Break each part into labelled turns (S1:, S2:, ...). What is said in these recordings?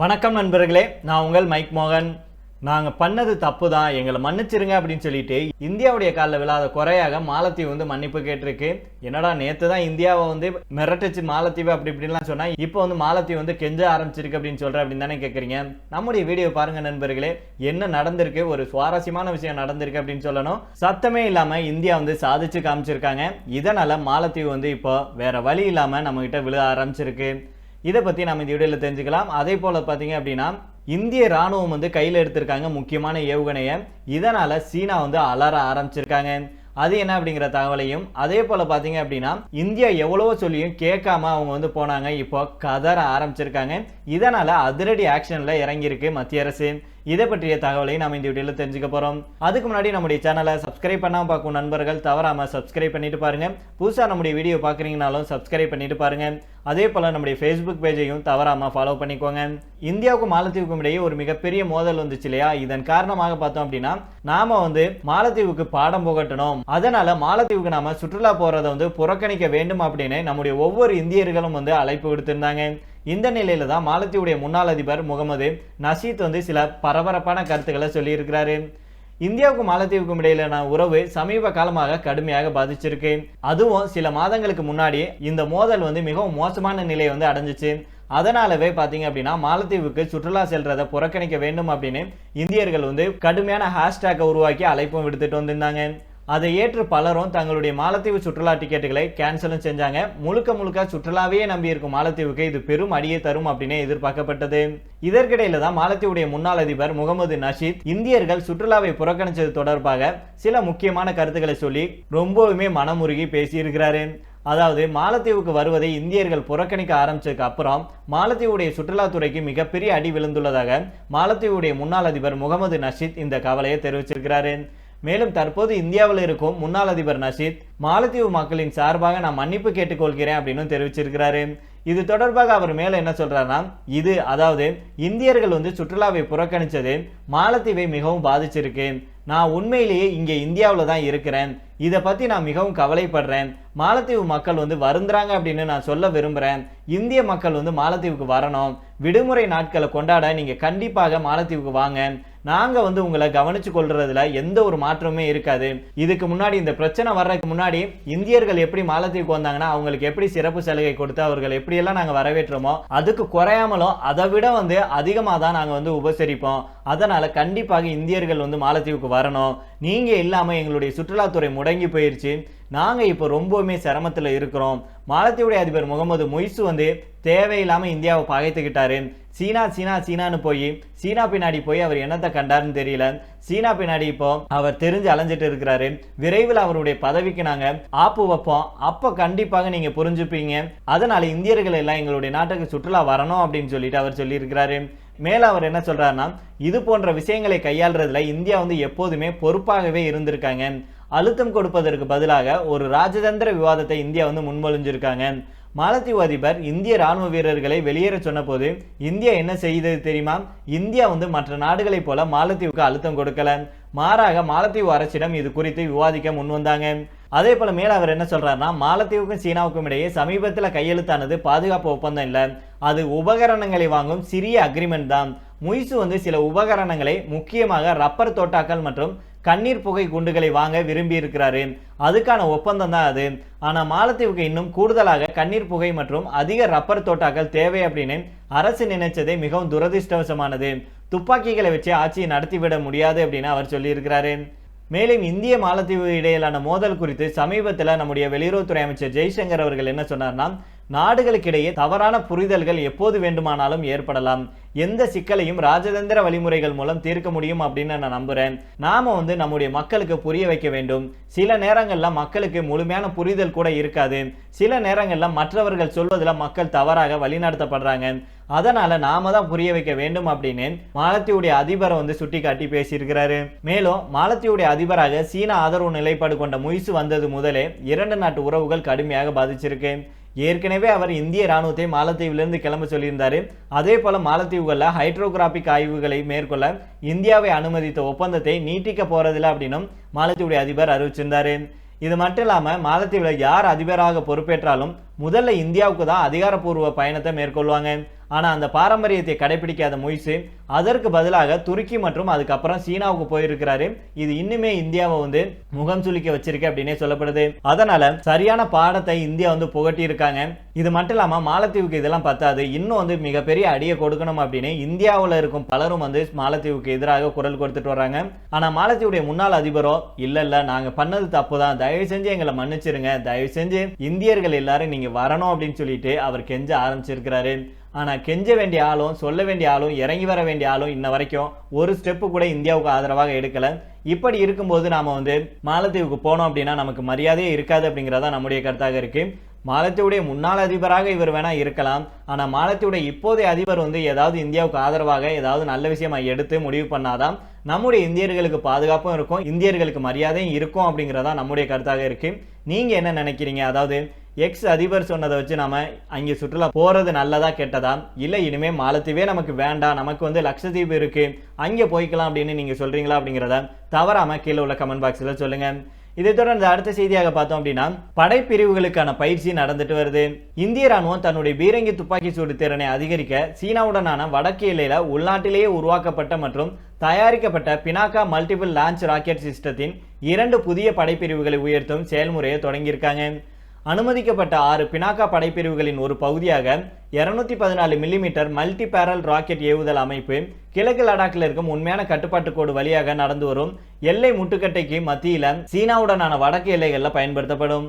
S1: வணக்கம் நண்பர்களே நான் உங்கள் மைக் மோகன். நாங்கள் பண்ணது தப்பு தான் எங்களை மன்னிச்சிருங்க அப்படின்னு சொல்லிட்டு இந்தியாவுடைய காலில் விழாத குறையாக மாலத்தீவு வந்து மன்னிப்பு கேட்டிருக்கு. என்னடா நேற்று தான் இந்தியாவை வந்து மிரட்டுச்சு மாலத்தீவு அப்படி இப்படிலாம் சொன்னால் இப்போ வந்து மாலத்தீவு வந்து கெஞ்ச ஆரம்பிச்சிருக்கு அப்படின்னு சொல்கிற அப்படின்னு தானே கேட்குறீங்க நம்முடைய வீடியோ பாருங்கள் நண்பர்களே என்ன நடந்திருக்கு ஒரு சுவாரஸ்யமான விஷயம் நடந்திருக்கு அப்படின்னு சொல்லணும். சத்தமே இல்லாமல் இந்தியா வந்து சாதிச்சு காமிச்சிருக்காங்க. இதனால் மாலத்தீவு வந்து இப்போ வேற வழி இல்லாமல் நம்மக்கிட்ட விழ ஆரம்பிச்சிருக்கு. இதை பற்றி நம்ம இந்த வீடியோவில் தெரிஞ்சுக்கலாம். அதே போல் பார்த்தீங்க அப்படின்னா இந்திய ராணுவம் வந்து கையில் எடுத்திருக்காங்க முக்கியமான ஏவுகணையை. இதனால் சீனா வந்து அலற ஆரம்பிச்சிருக்காங்க. அது என்ன அப்படிங்கிற தகவலையும் அதே போல் பார்த்தீங்க அப்படின்னா இந்தியா எவ்வளவோ சொல்லியும் கேட்காம அவங்க வந்து போனாங்க. இப்போ கதற ஆரம்பிச்சிருக்காங்க. இதனால் அதிரடி ஆக்ஷனில் இறங்கியிருக்கு மத்திய அரசு. இதை பற்றிய தகவலை நம்ம இந்த வீடியோவில் தெரிஞ்சுக்க போகிறோம் அதுக்கு முன்னாடி நம்முடைய சேனலை சப்ஸ்கிரைப் பண்ணாமல் பார்க்கும் நண்பர்கள் தவறாமல் சப்ஸ்கிரைப் பண்ணிட்டு பாருங்க. புதுசாக நம்முடைய வீடியோ பார்க்குறீங்கனாலும் சப்ஸ்கிரைப் பண்ணிட்டு பாருங்க. அதே போல் நம்முடைய ஃபேஸ்புக் பேஜையும் தவறாமல் ஃபாலோ பண்ணிக்கோங்க. இந்தியாவுக்கும் மாலத்தீவுக்கும் இடையே ஒரு மிகப்பெரிய மோதல் வந்துச்சு இல்லையா? இதன் காரணமாக பார்த்தோம் அப்படின்னா நாம வந்து மாலத்தீவுக்கு பாடம் புகட்டணும். அதனால மாலத்தீவுக்கு நாம சுற்றுலா போறதை வந்து புறக்கணிக்க வேண்டும் அப்படின்னு நம்முடைய ஒவ்வொரு இந்தியர்களும் வந்து அழைப்பு விடுத்திருந்தாங்க. இந்த நிலையில தான் மாலத்தீவுடைய முன்னாள் அதிபர் முகமது நசீத் வந்து சில பரபரப்பான கருத்துக்களை சொல்லியிருக்கிறாரு. இந்தியாவுக்கும் மாலத்தீவுக்கும் இடையிலான உறவு சமீப காலமாக கடுமையாக பாதிச்சிருக்கு. அதுவும் சில மாதங்களுக்கு முன்னாடி இந்த மோதல் வந்து மிகவும் மோசமான நிலையை வந்து அடைஞ்சிச்சு. அதனாலவே பார்த்தீங்க அப்படின்னா மாலத்தீவுக்கு சுற்றுலா செல்றதை புறக்கணிக்க வேண்டும் அப்படின்னு இந்தியர்கள் வந்து கடுமையான ஹேஷ்டேக்கை உருவாக்கி அழைப்பும் விடுத்துட்டு வந்திருந்தாங்க. அதை ஏற்று பலரும் தங்களுடைய மாலத்தீவு சுற்றுலா டிக்கெட்டுகளை கேன்சலும் செஞ்சாங்க. முழுக்க முழுக்க சுற்றுலாவே நம்பி இருக்கும் மாலத்தீவுக்கு இது பெரும் அடியை தரும் அப்படின்னு எதிர்பார்க்கப்பட்டது. இதற்கிடையில தான் மாலத்தீவுடைய முன்னாள் அதிபர் முகமது நஷீத் இந்தியர்கள் சுற்றுலாவை புறக்கணித்தது தொடர்பாக சில முக்கியமான கருத்துக்களை சொல்லி ரொம்பவுமே மனமுருகி பேசியிருக்கிறாரு. அதாவது மாலத்தீவுக்கு வருவதை இந்தியர்கள் புறக்கணிக்க ஆரம்பிச்சதுக்கு அப்புறம் மாலத்தீவுடைய சுற்றுலாத்துறைக்கு மிகப்பெரிய அடி விழுந்துள்ளதாக மாலத்தீவுடைய முன்னாள் அதிபர் முகமது நஷீத் இந்த கவலையை தெரிவிச்சிருக்கிறாரு. மேலும் தற்போது இந்தியாவில் இருக்கும் முன்னாள் அதிபர் நஷீத் மாலத்தீவு மக்களின் சார்பாக நான் மன்னிப்பு கேட்டுக்கொள்கிறேன் அப்படின்னு தெரிவிச்சிருக்கிறாரு. இது தொடர்பாக அவர் மேலே என்ன சொல்றாருன்னா இது அதாவது இந்தியர்கள் வந்து சுற்றுலாவை புறக்கணித்தது மாலத்தீவை மிகவும் பாதிச்சிருக்கு. நான் உண்மையிலேயே இங்கே இந்தியாவில் தான் இருக்கிறேன். இதை பற்றி நான் மிகவும் கவலைப்படுறேன். மாலத்தீவு மக்கள் வந்து வருந்துறாங்க அப்படின்னு நான் சொல்ல விரும்புகிறேன் இந்திய மக்கள் வந்து மாலத்தீவுக்கு வரணும். விடுமுறை நாட்களை கொண்டாட நீங்கள் கண்டிப்பாக மாலத்தீவுக்கு வாங்க. நாங்கள் வந்து உங்களை கவனித்து கொள்றதுல எந்த ஒரு மாற்றமுமே இருக்காது. இதுக்கு முன்னாடி இந்த பிரச்சனை வர்றதுக்கு முன்னாடி இந்தியர்கள் எப்படி மாலத்தீவுக்கு வந்தாங்கன்னா அவங்களுக்கு எப்படி சிறப்பு சலுகை கொடுத்து அவர்கள் எப்படியெல்லாம் நாங்கள் வரவேற்றோமோ அதுக்கு குறையாமலும் அதை விட வந்து அதிகமாக தான் நாங்கள் வந்து உபசரிப்போம். அதனால் கண்டிப்பாக இந்தியர்கள் வந்து மாலத்தீவுக்கு வரணும். நீங்கள் இல்லாமல் எங்களுடைய சுற்றுலாத்துறை முடங்கி போயிடுச்சு நாங்கள் இப்போ ரொம்பவுமே சிரமத்தில் இருக்கிறோம். மாலத்தீவுடைய அதிபர் முகமது மொய்சு வந்து தேவையில்லாமல் இந்தியாவை பகைத்துக்கிட்டாரு. சீனா சீனா சீனான்னு போய் சீனா பின்னாடி போய் அவர் என்னத்தை கண்டாருன்னு தெரியல. சீனா பின்னாடி இப்போ அவர் தெரிஞ்சு அலைஞ்சிட்டு இருக்கிறாரு. விரைவில் அவருடைய பதவிக்கு நாங்கள் ஆப்பு வைப்போம். அப்போ கண்டிப்பாக நீங்கள் புரிஞ்சுப்பீங்க. அதனால இந்தியர்கள் எல்லாம் எங்களுடைய நாட்டுக்கு சுற்றுலா வரணும் அப்படின்னு சொல்லிட்டு அவர் சொல்லியிருக்கிறாரு. மேல அவர் என்ன சொல்றாருன்னா இது போன்ற விஷயங்களை கையாளுறதுல இந்தியா வந்து எப்போதுமே பொறுப்பாகவே இருந்திருக்காங்க. அழுத்தம் கொடுப்பதற்கு பதிலாக ஒரு ராஜதந்திர விவாதத்தை இந்தியா வந்து முன்மொழிஞ்சிருக்காங்க. மாலத்தீவு அதிபர் இந்திய ராணுவ வீரர்களை வெளியேற சொன்னபோது இந்தியா என்ன செய்தது தெரியுமா? இந்தியா வந்து மற்ற நாடுகளைப் போல மாலத்தீவுக்கு அழுத்தம் கொடுக்கல. மாறாக மாலத்தீவு அரசிடம் இது குறித்து விவாதிக்க முன் வந்தாங்க. அதே போல மேல அவர் என்ன சொல்றாருன்னா மாலத்தீவுக்கும் சீனாவுக்கும் இடையே சமீபத்தில் கையெழுத்தானது பாதுகாப்பு ஒப்பந்தம் இல்லை. அது உபகரணங்களை வாங்கும் சிறிய அக்ரிமெண்ட் தான். முய்சு வந்து சில உபகரணங்களை முக்கியமாக ரப்பர் தோட்டாக்கள் மற்றும் கண்ணீர் புகை குண்டுகளை வாங்க விரும்பி இருக்கிறாரு அதுக்கான ஒப்பந்தம் தான் அது. ஆனால் மாலத்தீவுக்கு இன்னும் கூடுதலாக கண்ணீர் புகை மற்றும் அதிக ரப்பர் தோட்டாக்கள் தேவை அப்படின்னு அரசு நினைச்சதே மிகவும் துரதிருஷ்டவசமானது. துப்பாக்கிகளை வச்சு ஆட்சியை நடத்திவிட முடியாது அப்படின்னு அவர் சொல்லியிருக்கிறாரு. மேலும் இந்திய மாலத்தீவு இடையிலான மோதல் குறித்து சமீபத்தில் நம்முடைய வெளியுறவுத்துறை அமைச்சர் ஜெய்சங்கர் அவர்கள் என்ன சொன்னார்னா நாடுகளுக்கிடையே தவறான புரிதல்கள் எப்போது வேண்டுமானாலும் ஏற்படலாம். எந்த சிக்கலையும் ராஜதந்திர வழிமுறைகள் மூலம் தீர்க்க முடியும் அப்படின்னு நான் நம்புறேன். நாம வந்து நம்முடைய மக்களுக்கு புரிய வைக்க வேண்டும். சில நேரங்களில் மக்களுக்கு முழுமையான புரிதல் கூட இருக்காது. சில நேரங்களில் மற்றவர்கள் சொல்வதில் மக்கள் தவறாக வழிநடத்தப்படுறாங்க. அதனால நாம தான் புரிய வைக்க வேண்டும் அப்படின்னு மாலத்தியுடைய அதிபரை வந்து சுட்டி காட்டி பேசியிருக்கிறாரு. மேலும் மாலத்தியுடைய அதிபராக சீனா ஆதரவு நிலைப்பாடு கொண்ட முயசு வந்தது முதலே இரண்டு நாட்டு உறவுகள் கடுமையாக பாதிச்சிருக்கு. ஏற்கனவே அவர் இந்திய ராணுவத்தை மாலத்தீவிலிருந்து கிளம்ப சொல்லியிருந்தார். அதே போல மாலத்தீவுகளில் ஹைட்ரோகிராபிக் ஆய்வுகளை மேற்கொள்ள இந்தியாவை அனுமதித்த ஒப்பந்தத்தை நீட்டிக்க போறதில்லை அப்படின்னும் மாலத்தீவுடைய அதிபர் அறிவிச்சிருந்தார். இது மட்டும் இல்லாமல் மாலத்தீவில் யார் அதிபராக பொறுப்பேற்றாலும் முதல்ல இந்தியாவுக்கு தான் அதிகாரப்பூர்வ பயணத்தை மேற்கொள்வாங்க. ஆனால் அந்த பாரம்பரியத்தை கடைபிடிக்காத மொய்சு அதற்கு பதிலாக துருக்கி மற்றும் அதுக்கப்புறம் சீனாவுக்கு போயிருக்கிறாரு. இது இன்னுமே இந்தியாவை வந்து முகம் சுளிக்க வச்சிருக்கு அப்படின்னே சொல்லப்படுது. அதனால சரியான பாடத்தை இந்தியா வந்து புகட்டி இருக்காங்க இது மட்டும் இல்லாமல் மாலத்தீவுக்கு இதெல்லாம் பத்தாது. இன்னும் வந்து மிகப்பெரிய அடியை கொடுக்கணும் அப்படின்னு இந்தியாவில் இருக்கும் பலரும் வந்து மாலத்தீவுக்கு எதிராக குரல் கொடுத்துட்டு வராங்க ஆனால் மாலத்தீவுடைய முன்னாள் அதிபரோ இல்லை இல்லை நாங்கள் பண்ணது தப்பு தான். தயவு செஞ்சு எங்களை மன்னிச்சிருங்க. தயவு செஞ்சு இந்தியர்கள் எல்லாரும் நீங்கள் வரணும் அப்படின்னு சொல்லிட்டு அவர் கெஞ்ச ஆரம்பிச்சிருக்கிறாரு. ஆனால் கெஞ்ச வேண்டிய ஆளும் சொல்ல வேண்டிய ஆளும் இறங்கி வர வேண்டிய ஆளும் இன்ன வரைக்கும் ஒரு ஸ்டெப்பு கூட இந்தியாவுக்கு ஆதரவாக எடுக்கலை. இப்படி இருக்கும்போது நாம் வந்து மாலத்தீவுக்கு போனோம் அப்படின்னா நமக்கு மரியாதையே இருக்காது அப்படிங்கிறதா நம்முடைய கருத்தாக இருக்குது மாலத்தீவுடைய முன்னாள் அதிபராக இவர் வேணால் இருக்கலாம். ஆனால் மாலத்தீவுடைய இப்போதைய அதிபர் வந்து ஏதாவது இந்தியாவுக்கு ஆதரவாக ஏதாவது நல்ல விஷயமா எடுத்து முடிவு பண்ணாதான் நம்முடைய இந்தியர்களுக்கு பாதுகாப்பும் இருக்கும் இந்தியர்களுக்கு மரியாதையும் இருக்கும் அப்படிங்கிறதா நம்முடைய கருத்தாக இருக்குது நீங்கள் என்ன நினைக்கிறீங்க? அதாவது எக்ஸ் அதிபர் சொன்னதை வச்சு நாம அங்கே சுற்றுலா போகிறது நல்லதா கெட்டதா? இல்லை இனிமேல் மாலத்தீவே நமக்கு வேண்டாம். நமக்கு வந்து லட்சத்தீவு இருக்கு. அங்கே போய்க்கலாம் அப்படின்னு நீங்கள் சொல்கிறீங்களா அப்படிங்கிறத தவறாமல் கீழே உள்ள கமெண்ட் பாக்ஸில் சொல்லுங்கள் இதை தொடர்ந்து அடுத்த செய்தியாக பார்த்தோம் அப்படின்னா படைப்பிரிவுகளுக்கான பயிற்சி நடந்துட்டு வருது. இந்திய ராணுவம் தன்னுடைய பீரங்கி துப்பாக்கி சூடு திறனை அதிகரிக்க சீனாவுடனான வடக்கு எல்லையில உள்நாட்டிலேயே உருவாக்கப்பட்ட மற்றும் தயாரிக்கப்பட்ட பினாக்கா மல்டிபிள் லான்ச் ராக்கெட் சிஸ்டத்தின் இரண்டு புதிய படைப்பிரிவுகளை உயர்த்தும் செயல்முறையை தொடங்கியிருக்காங்க. அனுமதிக்கப்பட்ட ஆறு பினாக்கா படைப்பிரிவுகளின் ஒரு பகுதியாக இருநூத்தி பதினாலு மில்லிமீட்டர் மல்டி பேரல் ராக்கெட் ஏவுதல் அமைப்பு கிழக்கு லடாக்கில் இருக்கும் உண்மையான கட்டுப்பாட்டு கோடு வழியாக நடந்து வரும் எல்லை முட்டுக்கட்டைக்கு மத்தியில் சீனாவுடனான வடக்கு எல்லைகளில் பயன்படுத்தப்படும்.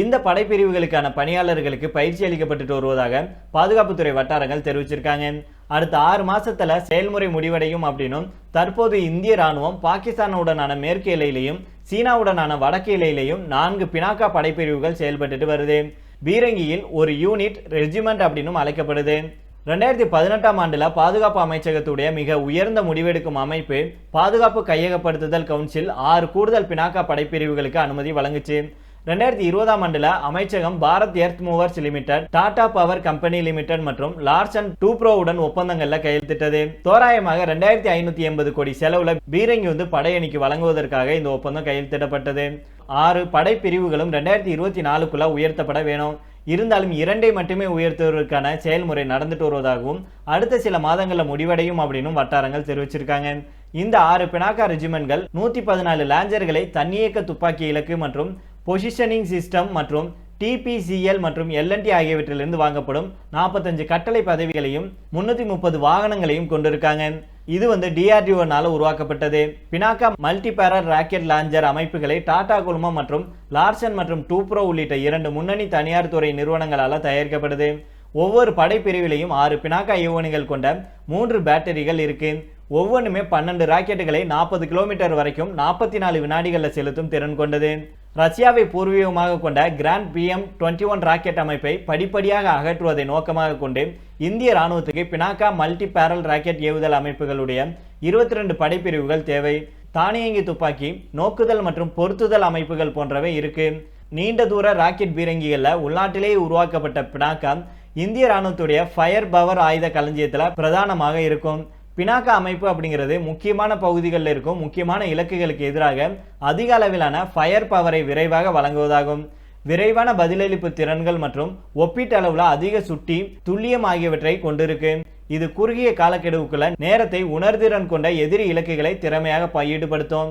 S1: இந்த படைப்பிரிவுகளுக்கான பணியாளர்களுக்கு பயிற்சி அளிக்கப்பட்டு வருவதாக பாதுகாப்புத்துறை வட்டாரங்கள் தெரிவிச்சிருக்காங்க. அடுத்த ஆறு மாசத்துல செயல்முறை முடிவடையும் அப்படின்னும் தற்போது இந்திய ராணுவம் பாகிஸ்தானுடனான மேற்கு எல்லையிலையும் சீனாவுடனான வடக்கு எல்லையிலையும் நான்கு பினாக்கா படைப்பிரிவுகள் செயல்பட்டுட்டு வருது. பீரங்கியில் ஒரு யூனிட் ரெஜிமெண்ட் அப்படின்னும் அழைக்கப்படுது. ரெண்டாயிரத்தி பதினெட்டாம் ஆண்டில் பாதுகாப்பு அமைச்சகத்துடைய மிக உயர்ந்த முடிவெடுக்கும் அமைப்பு பாதுகாப்பு கையகப்படுத்துதல் கவுன்சில் ஆறு கூடுதல் பினாக்கா படைப்பிரிவுகளுக்கு அனுமதி வழங்குச்சு. ரெண்டாயிரத்தி இருபதாம் ஆண்டுல அமைச்சகம் Bharat earth movers limited Tata power company limited மற்றும் லார்சன் டூ ப்ரோவுடன் ஒப்பந்தங்கள்ல கையெழுத்திட்டது. தோராயமாக ரெண்டாயிரத்தி ஐநூத்தி எண்பது கோடி செலவுல பீரங்கி வந்து படையணிக்கு வழங்குவதற்காக இந்த ஒப்பந்தம் கையெழுத்திடப்பட்டது. ஆறு படைப்பிரிவுகளும் ரெண்டாயிரத்தி இருபத்தி நாலுக்குள்ள உயர்த்தப்பட வேணும். இருந்தாலும் இரண்டை மட்டுமே உயர்த்துவதற்கான செயல்முறை நடந்துட்டு வருவதாகவும் அடுத்த சில மாதங்களில் முடிவடையும் அப்படின்னும் வட்டாரங்கள் தெரிவிச்சிருக்காங்க. இந்த ஆறு பினாக்கா ரெஜிமெண்ட்கள் நூத்தி பதினாலு லாஞ்சர்களை தன்னியக்க துப்பாக்கி இலக்கு மற்றும் பொசிஷனிங் சிஸ்டம் மற்றும் டிபிசிஎல் மற்றும் எல்என்டி ஆகியவற்றிலிருந்து வாங்கப்படும் நாற்பத்தஞ்சு கட்டளை பதவிகளையும் முன்னூற்றி முப்பது வாகனங்களையும் கொண்டிருக்காங்க. இது வந்து டிஆர்டிஓனால் உருவாக்கப்பட்டது. பினாக்கா மல்டிபேரர் ராக்கெட் லாஞ்சர் அமைப்புகளை டாடா குழுமம் மற்றும் லார்சன் மற்றும் டூப்ரோ உள்ளிட்ட இரண்டு முன்னணி தனியார் துறை நிறுவனங்களால் தயாரிக்கப்படுது. ஒவ்வொரு படைப்பிரிவிலையும் ஆறு பினாக்கா ஏவுகணைகள் கொண்ட மூன்று பேட்டரிகள் இருக்கு. ஒவ்வொன்றுமே பன்னெண்டு ராக்கெட்டுகளை நாற்பது கிலோமீட்டர் வரைக்கும் நாற்பத்தி நாலு வினாடிகளில் செலுத்தும் திறன் கொண்டது. ரஷ்யாவை பூர்வீகமாக கொண்ட grand BM twenty one rocket அமைப்பை படிப்படியாக அகற்றுவதை நோக்கமாக கொண்டு இந்திய ராணுவத்துக்கு பினாக்கா மல்டி பேரல் ராக்கெட் ஏவுதல் அமைப்புகளுடைய இருபத்தி ரெண்டு படைப்பிரிவுகள் தேவை. தானியங்கி துப்பாக்கி நோக்குதல் மற்றும் பொருத்துதல் அமைப்புகள் போன்றவை இருக்கு. நீண்ட தூர ராக்கெட் பீரங்கிகளில் உள்நாட்டிலேயே உருவாக்கப்பட்ட பினாக்கா இந்திய ராணுவத்துடைய ஃபயர் பவர் ஆயுத களஞ்சியத்தில் பிரதானமாக இருக்கும். பினாக்கா அமைப்பு அப்படிங்கிறது முக்கியமான பகுதிகளில் இருக்கும். முக்கியமான இலக்குகளுக்கு எதிராக அதிக அளவிலான ஃபயர் பவரை விரைவாக வழங்குவதாகும். விரைவான பதிலளிப்பு திறன்கள் மற்றும் ஒப்பீட்டளவில் அதிக சுட்டி துல்லியம் ஆகியவற்றை கொண்டிருக்கு. இது குறுகிய காலக்கெடுவுக்குள்ள நேரத்தை உணர்திறன் கொண்ட எதிரி இலக்குகளை திறமையாக ஈடுபடுத்தும்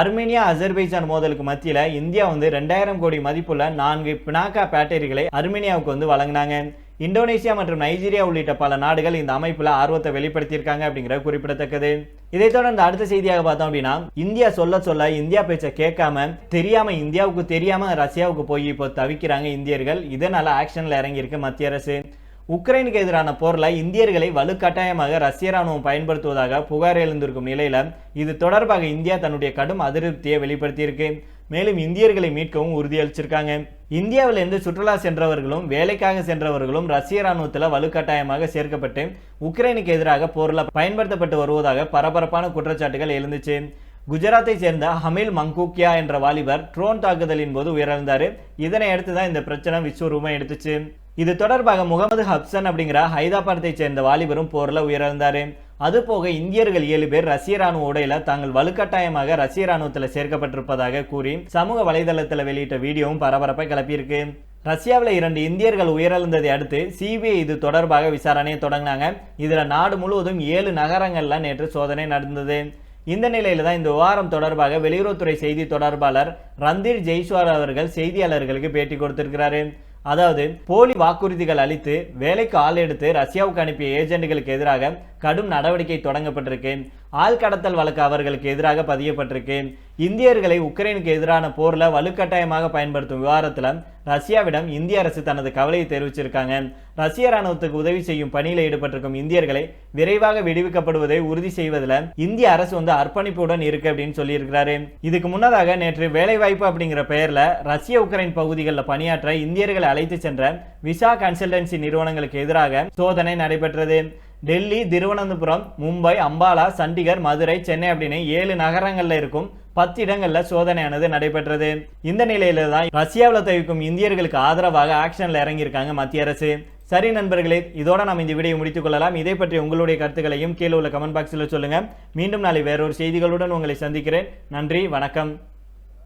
S1: அர்மேனியா அசர்பைஜான் மோதலுக்கு மத்தியில் இந்தியா வந்து ரெண்டாயிரம் கோடி மதிப்புள்ள நான்கு பினாக்கா பேட்டரிகளை அர்மேனியாவுக்கு வந்து வழங்கினாங்க. இந்தோனேசியா மற்றும் நைஜீரியா உள்ளிட்ட பல நாடுகள் இந்த அமைப்பில் ஆர்வத்தை வெளிப்படுத்தியிருக்காங்க அப்படிங்கிறது குறிப்பிடத்தக்கது. இதை தொடர்ந்து அடுத்த செய்தியாக பார்த்தோம் அப்படின்னா இந்தியா சொல்ல சொல்ல இந்தியா பேச்சை கேட்காம தெரியாம இந்தியாவுக்கு தெரியாம ரஷ்யாவுக்கு போய் இப்போ தவிக்கிறாங்க இந்தியர்கள். இதனால ஆக்ஷன்ல இறங்கியிருக்கு மத்திய அரசு. உக்ரைனுக்கு எதிரான போர்ல இந்தியர்களை வலுக்கட்டாயமாக ரஷ்ய ராணுவம் பயன்படுத்துவதாக புகார் எழுந்திருக்கும் நிலையில இது தொடர்பாக இந்தியா தன்னுடைய கடும் அதிருப்தியை வெளிப்படுத்தியிருக்கு. மேலும் இந்தியர்களை மீட்கவும் உறுதியளிச்சிருக்காங்க. இந்தியாவிலிருந்து சுற்றுலா சென்றவர்களும் வேலைக்காக சென்றவர்களும் ரஷ்ய ராணுவத்தில் வலுக்கட்டாயமாக சேர்க்கப்பட்டு உக்ரைனுக்கு எதிராக போரில் பயன்படுத்தப்பட்டு வருவதாக பரபரப்பான குற்றச்சாட்டுகள் எழுந்துச்சு. குஜராத்தை சேர்ந்த ஹமில் மங்கூக்கியா என்ற வாலிபர் ட்ரோன் தாக்குதலின் போது உயிரிழந்தார். இதனை அடுத்து தான் இந்த பிரச்சனை விஸ்வரூபம் எடுத்துச்சு. இது தொடர்பாக முகமது ஹப்சன் அப்படிங்கிற ஹைதராபாத்தை சேர்ந்த வாலிபரும் போரில் உயிரிழந்தார். அதுபோக இந்தியர்கள் ஏழு பேர் ரஷ்ய ராணுவ உடையில தாங்கள் வலுக்கட்டாயமாக ரஷ்ய ராணுவத்தில் சேர்க்கப்பட்டிருப்பதாக கூறி சமூக வலைதளத்தில் வெளியிட்ட வீடியோவும் பரபரப்பை கிளப்பியிருக்கு. ரஷ்யாவில் இரண்டு இந்தியர்கள் உயிரிழந்ததை அடுத்து சிபிஐ இது தொடர்பாக விசாரணையை தொடங்கினாங்க. இதில் நாடு முழுவதும் ஏழு நகரங்களில் நேற்று சோதனை நடந்தது. இந்த நிலையில் தான் இந்த விவகாரம் தொடர்பாக வெளியுறவுத்துறை செய்தி தொடர்பாளர் ரந்தீர் ஜெய்ஸ்வால் அவர்கள் செய்தியாளர்களுக்கு பேட்டி கொடுத்திருக்கிறாரு. அதாவது போலி வாக்குறுதிகள் அளித்து வேலைக்கு ஆள் எடுத்து ரஷ்யாவுக்கு அனுப்பிய ஏஜென்ட்டுகளுக்கு எதிராக கடும் நடவடிக்கை தொடங்கப்பட்டிருக்கு. ஆள் கடத்தல் வழக்கு அவர்களுக்கு எதிராக பதியப்பட்டிருக்கு. இந்தியர்களை உக்ரைனுக்கு எதிரான போர்ல வலுக்கட்டாயமாக பயன்படுத்தும் விவகாரத்துல ரஷ்யாவிடம் இந்திய அரசு தனது கவலையை தெரிவிச்சிருக்காங்க. ரஷ்ய ராணுவத்துக்கு உதவி செய்யும் பணியில் ஈடுபட்டிருக்கும் இந்தியர்களை விரைவாக விடுவிக்கப்படுவதை உறுதி செய்வதில் இந்திய அரசு வந்து அர்ப்பணிப்புடன் இருக்கு அப்படின்னு சொல்லியிருக்கிறாரு. இதுக்கு முன்னதாக நேற்று வேலைவாய்ப்பு அப்படிங்கிற பெயரில் ரஷ்ய உக்ரைன் பகுதிகளில் பணியாற்ற இந்தியர்களை அழைத்து சென்ற விசா கன்சல்டன்சி நிறுவனங்களுக்கு எதிராக சோதனை நடைபெற்றது. டெல்லி திருவனந்தபுரம் மும்பை அம்பாலா சண்டிகர் மதுரை சென்னை அப்படின்னு ஏழு நகரங்களில் இருக்கும் பத்து இடங்களில் சோதனையானது நடைபெற்றது. இந்த நிலையில தான் ரஷ்யாவில் தவிக்கும் இந்தியர்களுக்கு ஆதரவாக ஆக்ஷனில் இறங்கியிருக்காங்க மத்திய அரசு. சரி நண்பர்களே இதோட நம்ம இந்த வீடியோ முடித்துக் கொள்ளலாம். இதை பற்றி உங்களுடைய கருத்துக்களையும் கீழே உள்ள கமெண்ட் பாக்ஸில் சொல்லுங்கள் மீண்டும் நாளை வேறொரு செய்திகளுடன் உங்களை சந்திக்கிறேன். நன்றி வணக்கம்.